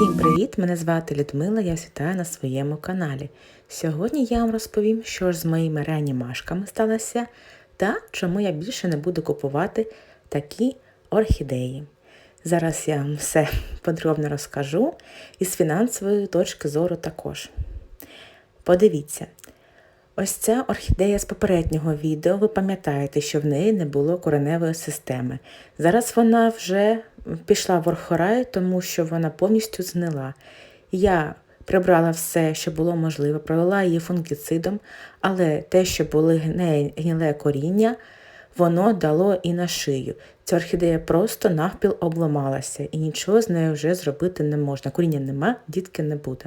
Всім привіт! Мене звати Людмила, я вітаю на своєму каналі. Сьогодні я вам розповім, що ж з моїми реанімашками сталося та чому я більше не буду купувати такі орхідеї. Зараз я вам все подробно розкажу і з фінансової точки зору також. Подивіться, ось ця орхідея з попереднього відео, ви пам'ятаєте, що в неї не було кореневої системи. Зараз вона вже пішла в орхорай, тому що вона повністю згнила. Я прибрала все, що було можливо, провела її фунгіцидом, але те, що було гне- гниле коріння, воно дало і на шию. Ця орхідея просто навпіл обламалася, і нічого з нею вже зробити не можна. Коріння нема, дітки не буде.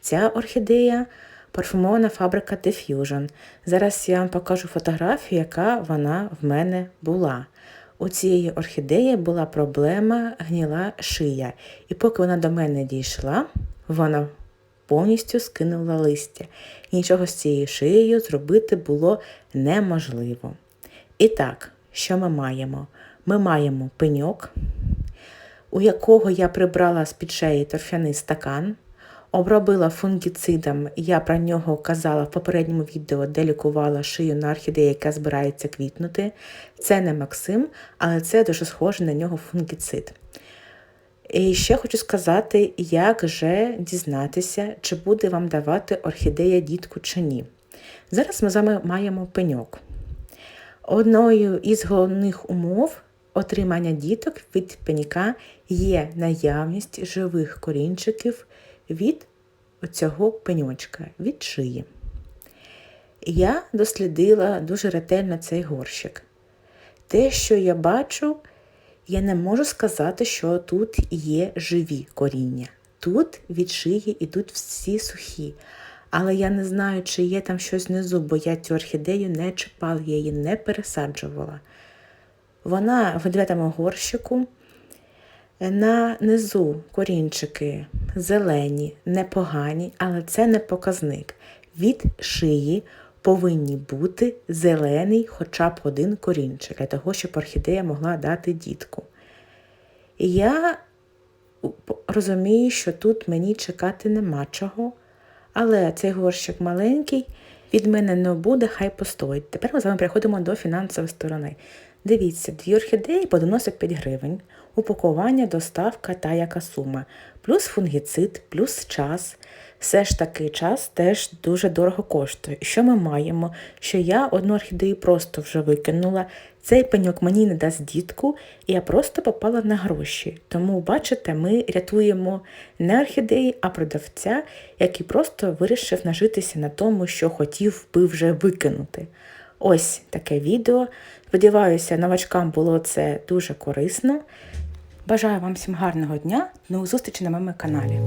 Ця орхідея парфумована фабрика Diffusion. Зараз я вам покажу фотографію, яка вона в мене була. У цієї орхідеї була проблема гніла шия. І поки вона до мене дійшла, вона повністю скинула листя. І нічого з цією шиєю зробити було неможливо. І так, що ми маємо? Ми маємо пеньок, у якого я прибрала з під шиї торфяний стакан, обробила фунгіцидом, я про нього казала в попередньому відео, де лікувала шию на орхідеї, яка збирається квітнути. Це не Максим, але це дуже схоже на нього фунгіцид. І ще хочу сказати, як же дізнатися, чи буде вам давати орхідея дітку чи ні. Зараз ми з вами маємо пеньок. Одною із головних умов отримання діток від пенька є наявність живих корінчиків від цього пеньочка, від шиї. Я дослідила дуже ретельно цей горщик. Те, що я бачу, я не можу сказати, що тут є живі коріння. Тут від шиї ідуть всі сухі. Але я не знаю, чи є там щось внизу, бо я цю орхідею не чіпала, я її не пересаджувала. Вона в дев'ятому горщику. На низу корінчики зелені, непогані, але це не показник. Від шиї повинні бути зелений хоча б один корінчик, для того, щоб орхідея могла дати дітку. Я розумію, що тут мені чекати нема чого, але цей горщик маленький, від мене не буде, хай постоїть. Тепер ми з вами переходимо до фінансової сторони. Дивіться, дві орхідеї по 95 гривень, упакування, доставка та яка сума, плюс фунгіцид, плюс час. Все ж таки час теж дуже дорого коштує. Що ми маємо? Що я одну орхідею просто вже викинула, цей пеньок мені не дасть дітку, і я просто попала на гроші. Тому, бачите, ми рятуємо не орхідеї, а продавця, який просто вирішив нажитися на тому, що хотів би вже викинути. Ось таке відео. Сподіваюся, новачкам було це дуже корисно. Бажаю вам всім гарного дня, до зустрічі на моєму каналі.